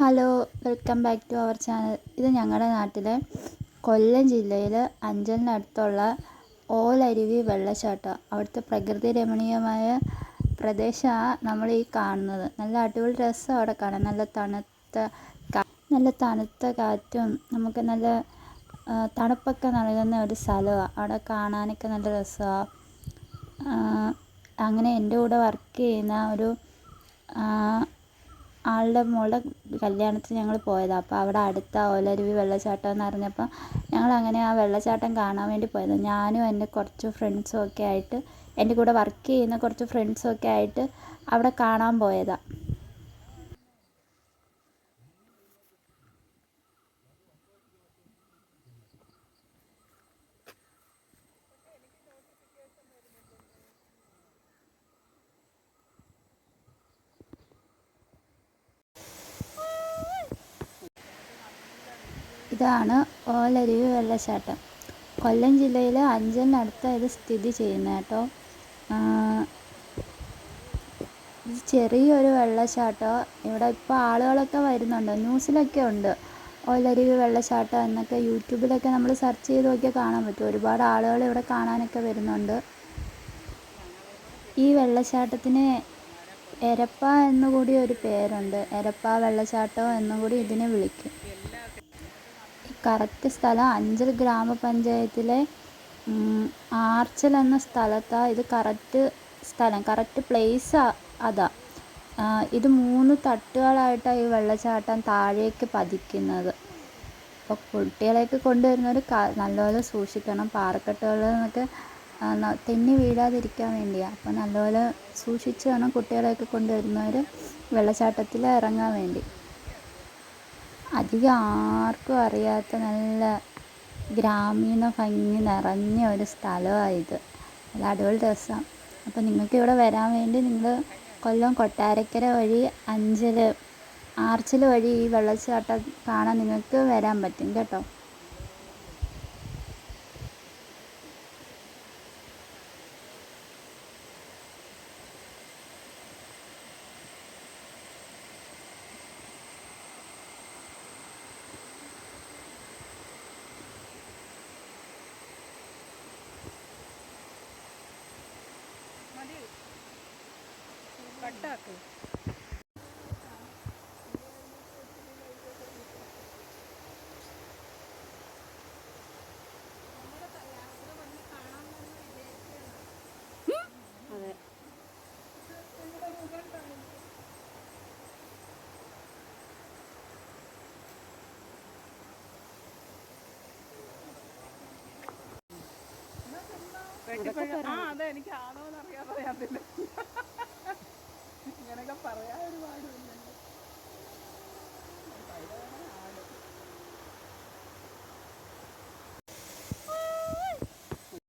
Hello welcome back to our channel ഇത് ഞങ്ങളുടെ നാട്ടിലെ കൊല്ലം ജില്ലയിൽ അഞ്ചലിനടുത്തുള്ള ഓലരുവി വെള്ളച്ചാട്ടം. അവിടുത്തെ പ്രകൃതി രമണീയമായ പ്രദേശമാണ് നമ്മൾ ഈ കാണുന്നത്. നല്ല അടിപൊളി രസം അവിടെ കാണാൻ. നല്ല തണുത്ത നല്ല തണുത്ത കാറ്റും നമുക്ക് നല്ല തണുപ്പൊക്കെ നൽകുന്ന ഒരു സ്ഥലമാണ് അവിടെ കാണാനൊക്കെ നല്ല രസമാണ് അങ്ങനെ എന്റെ കൂടെ വർക്ക് ചെയ്യുന്ന ഒരു ആളുടെ മോളുടെ കല്യാണത്തിന് ഞങ്ങൾ പോയതാണ് അപ്പോൾ അവിടെ അടുത്ത ഓലരുവി വെള്ളച്ചാട്ടം എന്ന് അറിഞ്ഞപ്പോൾ ഞങ്ങൾ അങ്ങനെ ആ വെള്ളച്ചാട്ടം കാണാൻ വേണ്ടി പോയതാണ് ഞാനും എന്റെ കുറച്ച് ഫ്രണ്ട്സും ഒക്കെ ആയിട്ട് എന്റെ കൂടെ വർക്ക് ചെയ്യുന്ന കുറച്ച് ഫ്രണ്ട്സും ഒക്കെ ആയിട്ട് അവിടെ കാണാൻ പോയതാണ് ഇതാണ് ഓലരുവി വെള്ളച്ചാട്ടം. കൊല്ലം ജില്ലയിലെ അഞ്ചലിനടുത്താണ് ഇത് സ്ഥിതി ചെയ്യുന്നത് കേട്ടോ. ഇത് ചെറിയൊരു വെള്ളച്ചാട്ടം. ഇവിടെ ഇപ്പോൾ ആളുകളൊക്കെ വരുന്നുണ്ട്. ന്യൂസിലൊക്കെ ഉണ്ട് ഓലരുവി വെള്ളച്ചാട്ടം എന്നൊക്കെ. യൂട്യൂബിലൊക്കെ നമ്മൾ സെർച്ച് ചെയ്ത് നോക്കിയാൽ കാണാൻ പറ്റും. ഒരുപാട് ആളുകൾ ഇവിടെ കാണാനൊക്കെ വരുന്നുണ്ട്. ഈ വെള്ളച്ചാട്ടത്തിന് എരപ്പ എന്നുകൂടി ഒരു പേരുണ്ട്. എരപ്പ വെള്ളച്ചാട്ടം എന്നുകൂടി ഇതിനെ വിളിക്കും. കറക്റ്റ് സ്ഥലം. അഞ്ചൽ ഗ്രാമപഞ്ചായത്തിലെ ആർച്ചൽ എന്ന സ്ഥലത്താണ് ഇത് കറക്റ്റ് സ്ഥലം. കറക്റ്റ് പ്ലേസ് അതാ. ഇത് മൂന്ന് തട്ടുകളായിട്ടാണ് ഈ വെള്ളച്ചാട്ടം താഴേക്ക് പതിക്കുന്നത്. അപ്പോൾ കുട്ടികളെയൊക്കെ കൊണ്ടുവരുന്നവർ നല്ലപോലെ സൂക്ഷിക്കണം. പാറക്കെട്ടുകളിൽ നിന്നൊക്കെ തെന്നി വീഴാതിരിക്കാൻ വേണ്ടിയാണ് അപ്പോൾ നല്ലപോലെ സൂക്ഷിച്ച് വേണം കുട്ടികളെയൊക്കെ കൊണ്ടുവരുന്നവർ വെള്ളച്ചാട്ടത്തിൽ ഇറങ്ങാൻ വേണ്ടി. അധികം ആർക്കും അറിയാത്ത നല്ല ഗ്രാമീണ ഭംഗി നിറഞ്ഞ ഒരു സ്ഥലമാണ് ഇത് നല്ല അടിപൊളി രസമാണ് അപ്പോൾ നിങ്ങൾക്ക് ഇവിടെ വരാൻ വേണ്ടി നിങ്ങൾ കൊല്ലം കൊട്ടാരക്കര വഴി അഞ്ചൽ ആർച്ചിൽ വഴി ഈ വെള്ളച്ചാട്ടം കാണാൻ നിങ്ങൾക്ക് വരാൻ പറ്റും കേട്ടോ. കട്ടാക്ക്. ആ അതെ എനിക്ക് ആണോ എന്ന് അറിയാൻ പറയാത്തില്ല